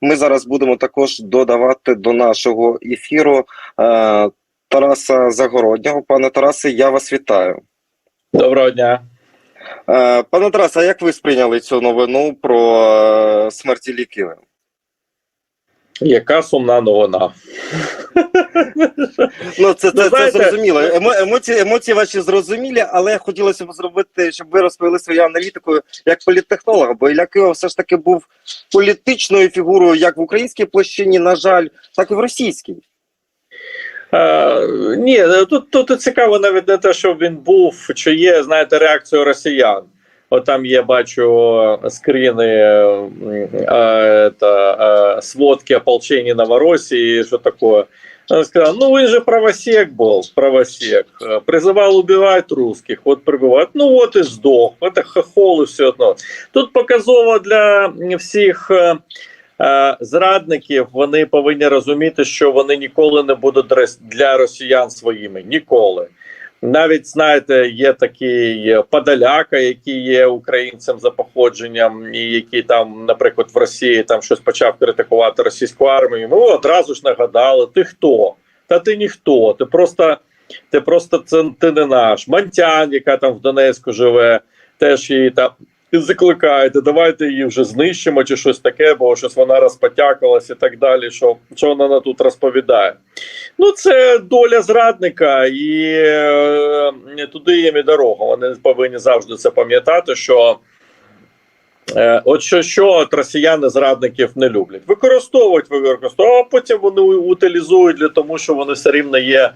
ми зараз будемо також додавати до нашого ефіру е, Тараса Загороднього. Пане Тарасе, я вас вітаю. Доброго дня. Е, пане Тарасе, а як ви сприйняли цю новину про е, смерті Ліківи? Яка сумна новина? Ну, це, це, Ну, це зрозуміло. Емо, емоції, емоції ваші зрозумілі, але хотілося б зробити, щоб ви розповіли свою аналітику як політтехнолога, бо Ілля Кива все ж таки був політичною фігурою як в українській площині, на жаль, так і в російській. Е, ні, тут, тут цікаво навіть не те, що він був, чи є, знаєте, реакцію росіян. От там є, бачу, скріни е, е, та, е, сводки ополчення Новоросії, що таке. Он сказал, ну вы же правосек был, правосек. Э, Призывал убивать русских, вот прибивать. Ну вот и сдох. Это хохол и все одно. Тут показово для всіх е, е, зрадників. Вони повинні розуміти, що вони ніколи не будуть рес- для росіян своїми. Ніколи. Навіть знаєте, є такий Подоляка, який є українцем за походженням, і який там, наприклад, в Росії там щось почав критикувати російську армію. Ми одразу ж нагадали: ти хто? Та ти ніхто. Ти просто ти просто це ти не наш. Мантян, яка там в Донецьку живе, теж її там закликаєте, давайте її вже знищимо чи щось таке, бо щось вона розпотякалась і так далі. Що, що вона на тут розповідає? Ну, це доля зрадника, і е, туди їм і дорога. Вони повинні завжди це пам'ятати, що. Е, От що, що от росіяни зрадників не люблять. Використовують, використовують, а потім вони утилізують для того, що вони все рівно є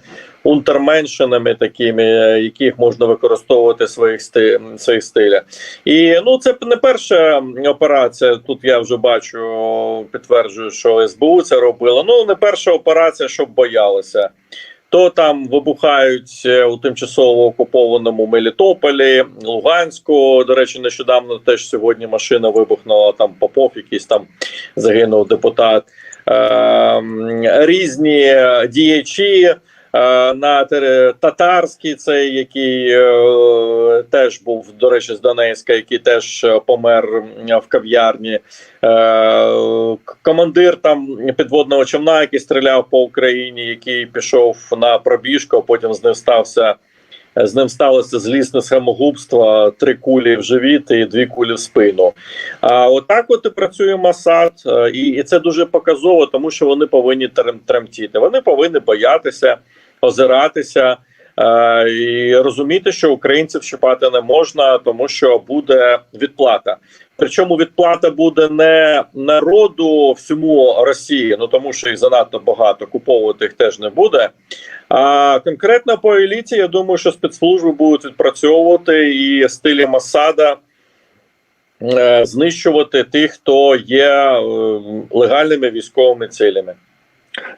унтерменшинами такими, е, яких можна використовувати своїх сти, своїх стилях. І ну це не перша операція. Тут я вже бачу, підтверджую, що СБУ це робило. Ну не перша операція, щоб боялися. То там вибухають е, у тимчасово окупованому Мелітополі, Луганську. До речі, нещодавно теж сьогодні машина вибухнула. Там Попов, якийсь там загинув депутат. Е, різні діячі на тере- татарський, цей який е, теж був, до речі, з Донецька, який теж е, помер в кав'ярні. Е, командир там підводного човна, який стріляв по Україні, який пішов на пробіжку, потім з ним стався. З ним сталося злісне самогубство, три кулі в живіт і дві кулі в спину. А отак от і працює Масад, е, і, і це дуже показово, тому що вони повинні трем- тремтіти. Вони повинні боятися, озиратися е, і розуміти, що українців чіпати не можна, тому що буде відплата. Причому відплата буде не народу всьому Росії, ну тому що їх занадто багато куповувати їх теж не буде. А конкретно по еліті, я думаю, що спецслужби будуть відпрацьовувати і стилі Масада е, знищувати тих, хто є е, легальними військовими цілями.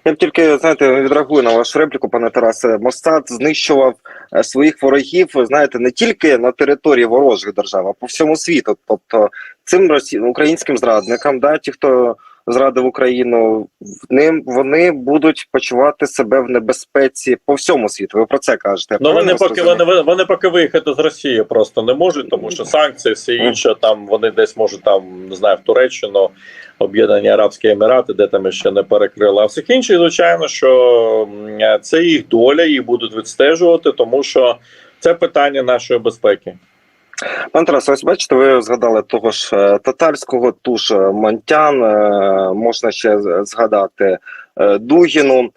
Я б тільки знаєте, відреагую на вашу репліку, пане Тарасе. Моссад знищував е, своїх ворогів, знаєте, не тільки на території ворожих держав, а по всьому світу. Тобто цим росі... українським зрадникам, да, ті, хто зрадив Україну, ним вони будуть почувати себе в небезпеці по всьому світу. Ви про це кажете. Ну вони поки зрозумів? вони, вони поки виїхати з Росії просто не можуть, тому що санкції, все інше там вони десь можуть там не знаю в Туреччину, Об'єднані Арабські Емірати, де там ще не перекрили. А всіх інших, звичайно, що це їх доля, їх будуть відстежувати, тому що це питання нашої безпеки. Пан Тарас, ось бачите, ви згадали того ж е, татарського, ту ж е, Монтян, е, можна ще згадати Дугіну.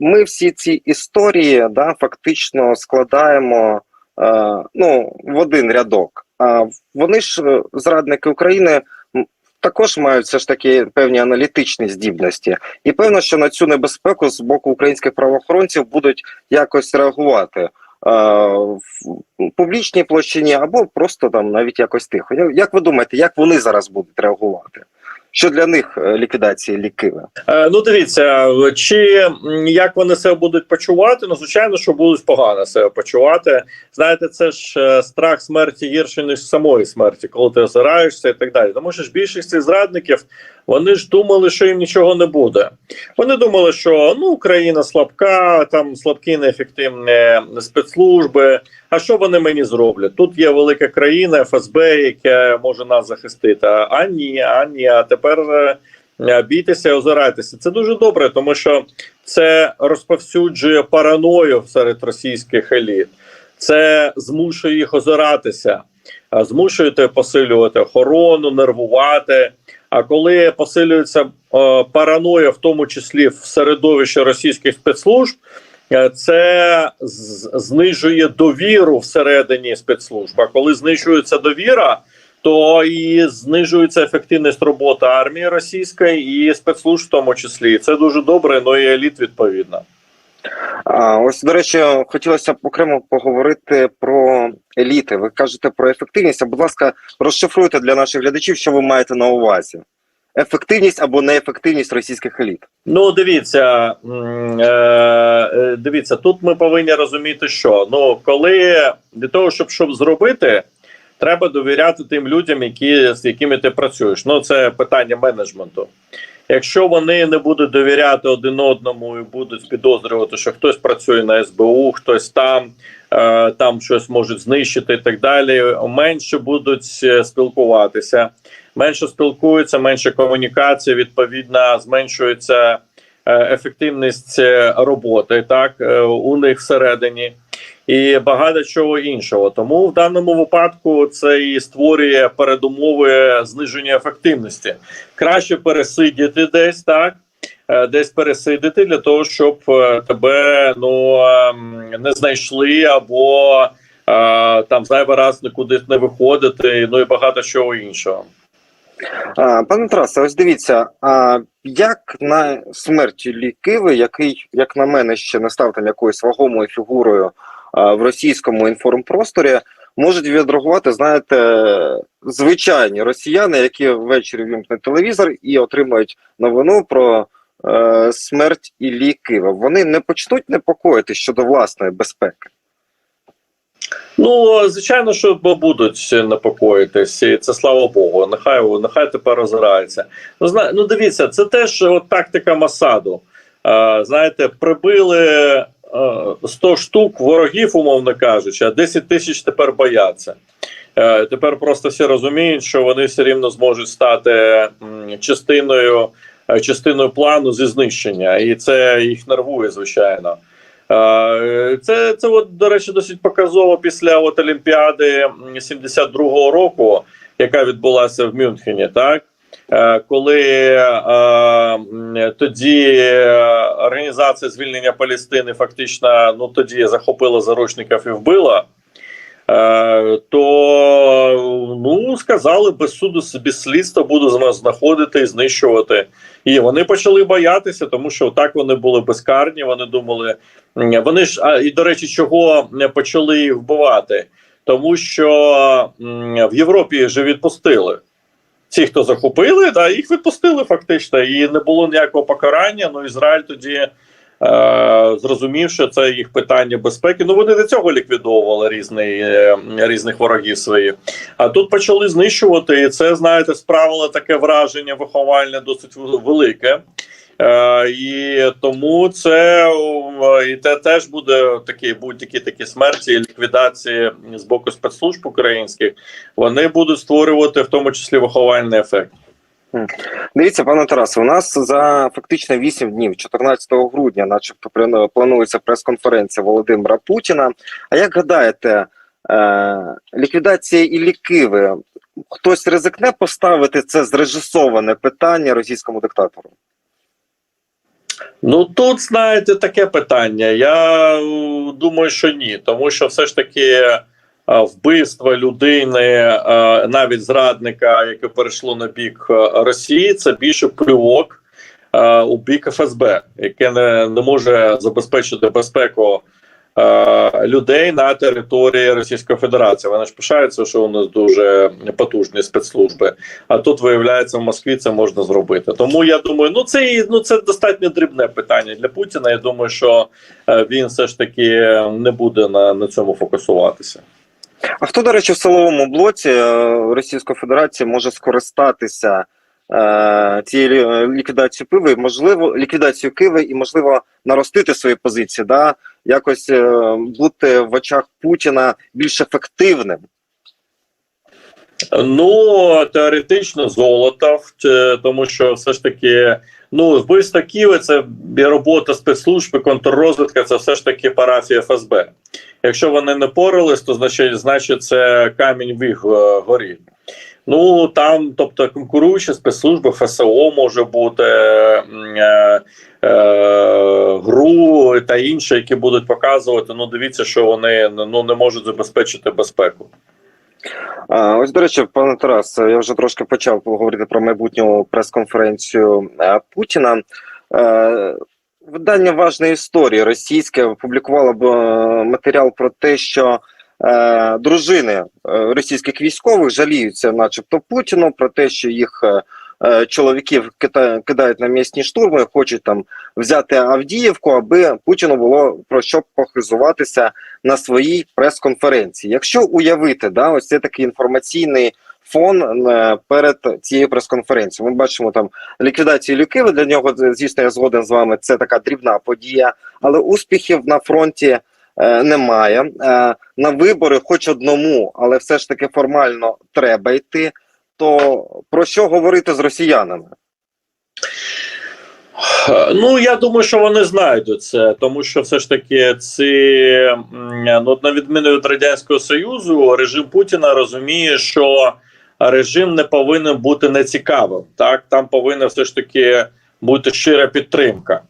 Ми всі ці історії да, фактично складаємо ну, в один рядок. А вони ж, зрадники України, також мають все ж таки певні аналітичні здібності. І певно, що на цю небезпеку з боку українських правоохоронців будуть якось реагувати. В публічній площині або просто там навіть якось тихо. Як ви думаєте, як вони зараз будуть реагувати? Що для них е, ліквідація лікиви? Е, Ну, дивіться, чи як вони себе будуть почувати? Ну, звичайно, що будуть погано себе почувати. Знаєте, це ж е, страх смерті гірше ніж самої смерті, коли ти озираєшся і так далі. Тому що ж більшість зрадників вони ж думали, що їм нічого не буде. Вони думали, що ну Україна слабка, там слабкі неефективні спецслужби. А що вони мені зроблять? Тут є велика країна, ФСБ, яке може нас захистити. А ні, а ні. А тепер е, е, бійтеся озирайтеся. Це дуже добре, тому що це розповсюджує параною серед російських еліт. Це змушує їх озиратися, змушуєте посилювати охорону, нервувати. А коли посилюється е, параноя, в тому числі в середовищі російських спецслужб, е, це знижує довіру всередині спецслужб. А коли знижується довіра, то і знижується ефективність роботи армії російської і спецслужб в тому числі. Це дуже добре, ну і еліт відповідно. А ось до речі, хотілося б окремо поговорити про еліти. Ви кажете про ефективність. А будь ласка, розшифруйте для наших глядачів, що ви маєте на увазі: ефективність або неефективність російських еліт. Ну, дивіться, е, е, дивіться, тут ми повинні розуміти, що ну коли для того, щоб щоб зробити, треба довіряти тим людям, які з якими ти працюєш. Ну, це питання менеджменту. Якщо вони не будуть довіряти один одному і будуть підозрювати, що хтось працює на СБУ, хтось там, е, там щось можуть знищити і так далі, менше будуть е, спілкуватися менше спілкуються, менше комунікації, відповідно, зменшується е, ефективність роботи так у них всередині. І багато чого іншого. Тому в даному випадку це і створює передумови зниження ефективності. Краще пересидіти десь так, е, десь пересидіти для того, щоб е, тебе ну ем, не знайшли або е, там зайвий раз нікуди не виходити, ну і багато чого іншого. Пане Тарасе, ось дивіться, а як на смерті Лікиви, який, як на мене, ще не став там якоюсь вагомою фігурою в російському інформпросторі, можуть відреагувати, знаєте, звичайні росіяни, які ввечері вімкнуть телевізор і отримають новину про е, смерть Іллі Кива. Вони не почнуть непокоїти щодо власної безпеки. Ну, звичайно, що будуть непокоїтись, і це слава Богу. Нехай нехай тепер розгорається. Ну, зна, ну дивіться, це теж от тактика Масаду. Е, знаєте, прибили е, 100 штук ворогів, умовно кажучи, а 10 тисяч тепер бояться. Е, тепер просто всі розуміють, що вони все рівно зможуть стати частиною, е, частиною плану зі знищення, і це їх нервує, звичайно. Е, Це, це от, до речі, досить показово після от Олімпіади м, 72-го року, яка відбулася в Мюнхені, так? Е, Коли е, тоді е, організація звільнення Палестини фактично ну, тоді захопила заручників і вбила, то ну, сказали, без суду, без слідства буду з вас знаходити і знищувати. І вони почали боятися, тому що так вони були безкарні. Вони думали, вони ж а, і до речі, чого не почали їх вбивати, тому що в Європі їх же відпустили. Ці, хто захопили, да, їх відпустили фактично, і не було ніякого покарання. Ну Ізраїль тоді Зрозумівши це їх питання безпеки. Ну вони до цього ліквідовували різний, е, різних ворогів своїх. А тут почали знищувати, і це, знаєте, справило таке враження виховальне досить велике. Е, і тому це і те теж буде такі будь-які такі смерті ліквідації з боку спецслужб українських. Вони будуть створювати в тому числі виховальний ефект. Дивіться, пане Тарасе, у нас за фактично 8 днів, 14 грудня, начебто, плану- планується прес-конференція Володимира Путіна. А як гадаєте, е, ліквідація Іллі Киви, хтось ризикне поставити це зрежисоване питання російському диктатору? Ну тут знаєте таке питання. Я е, думаю, що ні, тому що все ж таки е, вбивство людини, е, навіть зрадника, яке перейшло на бік Росії, це більше плювок у бік ФСБ, яке не, не може забезпечити безпеку. Е, Людей на території Російської Федерації вони ж пишаються, що у нас дуже потужні спецслужби. А тут виявляється в Москві це можна зробити. Тому я думаю, ну це ну це достатньо дрібне питання для Путіна. Я думаю, що е, він все ж таки не буде на, на цьому фокусуватися. А хто, до речі, в силовому блоці е, Російської Федерації може скористатися цією лі- ліквідацією Києва, можливо, ліквідацією Києва і, можливо, наростити свої позиції, да? якось е, бути в очах Путіна більш ефективним? Ну, теоретично золото, е, тому що все ж таки, ну, вбивство Києва це робота спецслужб, і контррозвідка це все ж таки парафія ФСБ. Якщо вони не порались, то значить, значить це камінь в їх е, горі. Ну там, тобто, конкуруючі спецслужби, ФСО може бути е, е, ГРУ та інші, які будуть показувати. Ну, дивіться, що вони ну не можуть забезпечити безпеку. А, ось, до речі, пане Тарас, я вже трошки почав говорити про майбутню прес-конференцію е, Путіна. Е, Видання важної історії російське опублікувало б е, матеріал про те, що е, дружини е, російських військових жаліються, начебто, Путіну, про те, що їх е, е, чоловіків кидають на місні штурми, хочуть там взяти Авдіївку, аби Путіну було про що похизуватися на своїй прес-конференції. Якщо уявити, да, ось це такий інформаційний фон перед цією прес-конференцією. Ми бачимо там ліквідацію Люкиви. Для нього, звісно, я згоден з вами. Це така дрібна подія, але успіхів на фронті немає. Е, на вибори, хоч одному, але все ж таки формально треба йти. То про що говорити з росіянами? Е, Ну я думаю, що вони знайдуть це, тому що все ж таки ці ну на відміну від радянського союзу, режим Путіна розуміє, що режим не повинен бути нецікавим. Так там повинна все ж таки бути щира підтримка.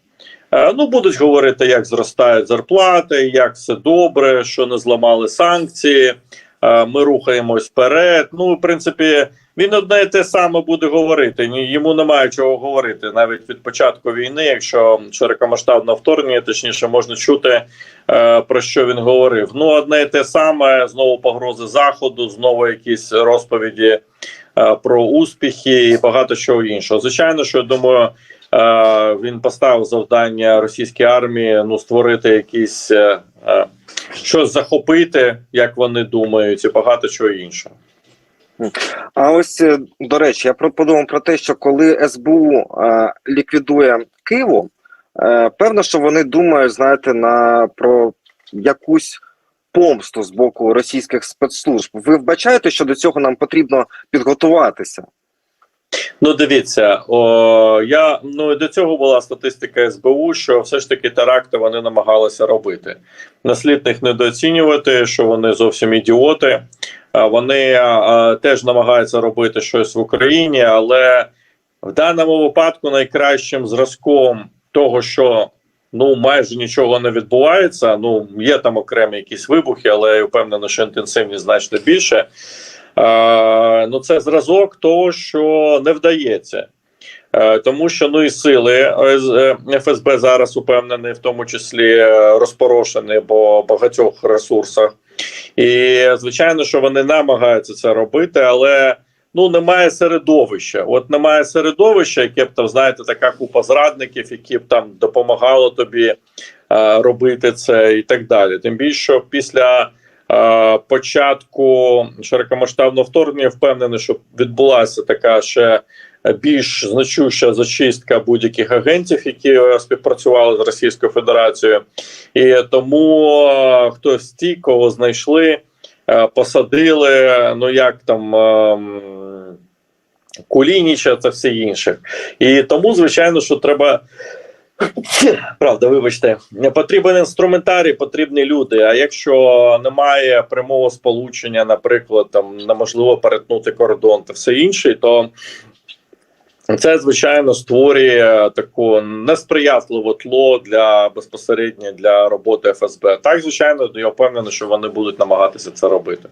Е, Ну будуть говорити, як зростають зарплати, як все добре, що не зламали санкції. е, Ми рухаємось вперед. Ну, в принципі, він одне те саме буде говорити. Йому немає чого говорити навіть від початку війни, якщо широкомасштабне вторгнення, точніше можна чути е, про що він говорив. Ну, одне те саме знову погрози заходу, знову якісь розповіді про успіхи і багато чого іншого. Звичайно, що я думаю. Е, Він поставив завдання російській армії ну створити якісь е, е, щось захопити, як вони думають, і багато чого іншого. А ось до речі, я подумав про те, що коли СБУ ліквідує Києву, певно, що вони думають, знаєте, на про якусь помсту з боку російських спецслужб. Ви вбачаєте, що до цього нам потрібно підготуватися? Ну, дивіться, о, я ну і до цього була статистика СБУ, що все ж таки теракти вони намагалися робити. Наслід їх недооцінювати, що вони зовсім ідіоти. Вони а, теж намагаються робити щось в Україні, але в даному випадку найкращим зразком того, що ну майже нічого не відбувається. Ну є там окремі якісь вибухи, але я впевнений, що інтенсивність значно більше. Е, ну, це зразок того, що не вдається. Е, Тому що ну і сили е, ФСБ зараз упевнений, в тому числі розпорошені по багатьох ресурсах. І звичайно, що вони намагаються це робити, але ну немає середовища. От немає середовища, яке б там знаєте, така купа зрадників, які б там допомагали тобі робити це, і так далі. Тим більше після початку широкомасштабного вторгнення впевнений, що відбулася така ще більш значуща зачистка будь-яких агентів, які е, співпрацювали з Російською Федерацією, і тому е, хтось ті, кого знайшли, е, посадили. Ну як там. ем, Кулініча та все інше. І тому, звичайно, що треба. Правда, вибачте, потрібен інструментарій, потрібні люди. А якщо немає прямого сполучення, наприклад, там неможливо перетнути кордон та все інше, то це звичайно створює таку несприятливе тло для безпосередньо для роботи ФСБ. Так, звичайно, я впевнений, що вони будуть намагатися це робити.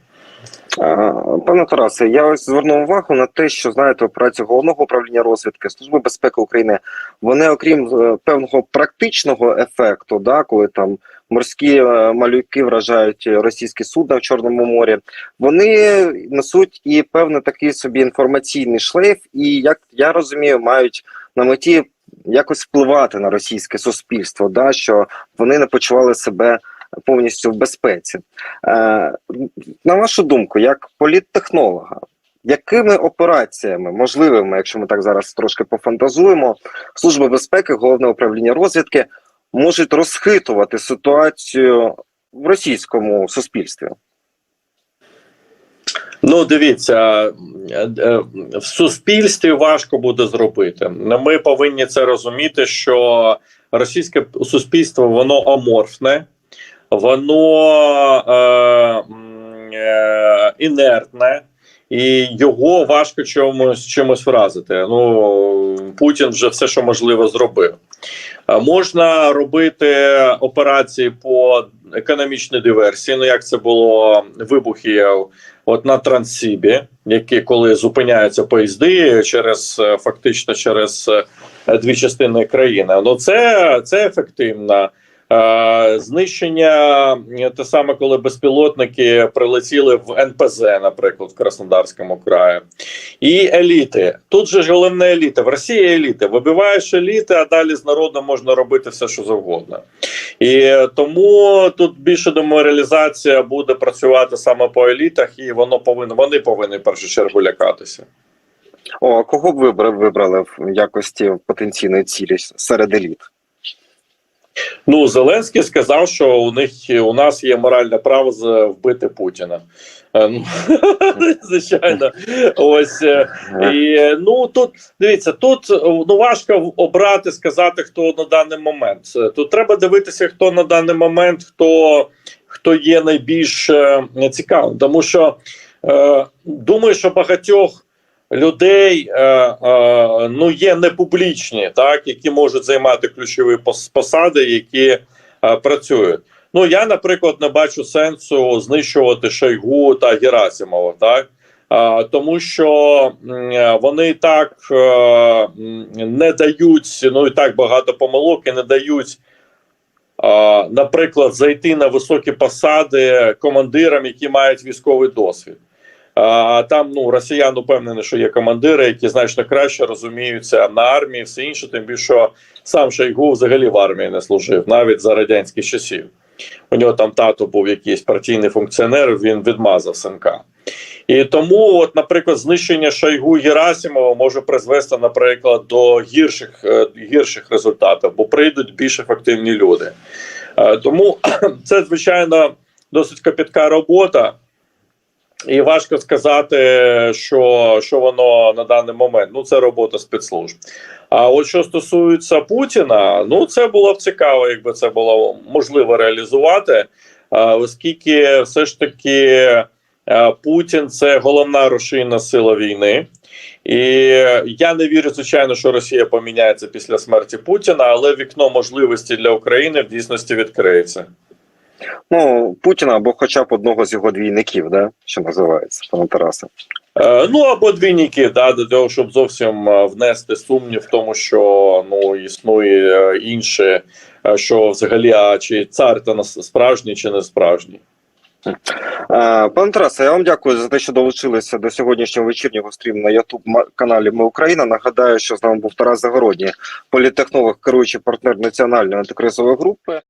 А, Пане Тарасе, я ось звернув увагу на те, що знаєте, операція головного управління розвідки Служби безпеки України, вони, окрім е, певного практичного ефекту, да, коли там морські е, малюки вражають російські судна в Чорному морі, вони несуть і певний такий собі інформаційний шлейф, і як я розумію, мають на меті якось впливати на російське суспільство, да, що вони не почували себе повністю в безпеці. Е, на вашу думку, як політтехнолога, якими операціями можливими, якщо ми так зараз трошки пофантазуємо, Служба безпеки, головне управління розвідки можуть розхитувати ситуацію в російському суспільстві? Ну, дивіться, е, е, в суспільстві важко буде зробити. Ми повинні це розуміти, що російське суспільство воно аморфне, воно е, е, інертне, і його важко чомусь чимось вразити. Ну Путін вже все, що можливо, зробив. Е, Можна робити операції по економічній диверсії. Ну як це було вибухи от на Транссібі, які коли зупиняються поїзди через е, фактично через е, дві частини країни. Ну це, це ефективно. Знищення е, те саме, коли безпілотники прилетіли в НПЗ, наприклад, в Краснодарському краї, і еліти. Тут же ж головне еліта. В Росії еліти. Вибиваєш еліти, а далі з народом можна робити все, що завгодно. І тому тут більше деморалізація буде працювати саме по елітах, і воно повинно вони повинні в першу чергу лякатися. О, кого б ви вибрали в якості потенційної цілі серед еліт? Ну Зеленський сказав, що у них у нас є моральне право вбити Путіна. Е, Ну, звичайно, ось е, і ну тут дивіться, тут е, ну важко обрати, сказати, хто на даний момент. Тут треба дивитися, хто на даний момент, хто, хто є найбільш цікавим, тому що е, думаю, що багатьох людей е, е, ну є непублічні, так які можуть займати ключові посади, які е, працюють. Ну я, наприклад, не бачу сенсу знищувати Шойгу та Герасимова, так тому що вони так не дають ну і так багато помилок і не дають. Наприклад, зайти на високі посади командирам, які мають військовий досвід. А там ну росіян упевнені, що є командири, які значно краще розуміються на армії, все інше. Тим більше сам Шойгу взагалі в армії не служив, навіть за радянських часів. У нього там тато був якийсь партійний функціонер. Він відмазав синка. І тому, от, наприклад, знищення Шойгу Герасимова може призвести, наприклад, до гірших е, гірших результатів, бо прийдуть більш ефективні люди. Е, Тому це звичайно досить копітка робота. І важко сказати, що, що воно на даний момент. Ну, це робота спецслужб. А от що стосується Путіна, ну це було б цікаво, якби це було можливо реалізувати, оскільки все ж таки Путін це головна рушійна сила війни. І я не вірю, звичайно, що Росія поміняється після смерті Путіна, але вікно можливості для України в дійсності відкриється. Ну, Путіна або хоча б одного з його двійників, да? що називається, пане Тарасе. Е, Ну або двійники, да, до того, щоб зовсім е, внести сумнів в тому, що ну існує е, інше, е, що взагалі, а чи цар та справжній чи не справжній. Пане Тарасе, я вам дякую за те, що долучилися до сьогоднішнього вечірнього стріму на Ютуб каналі Ми Україна. Нагадаю, що з нами був Тарас Загородній, політтехнолог, керуючий партнер національної антикризової групи.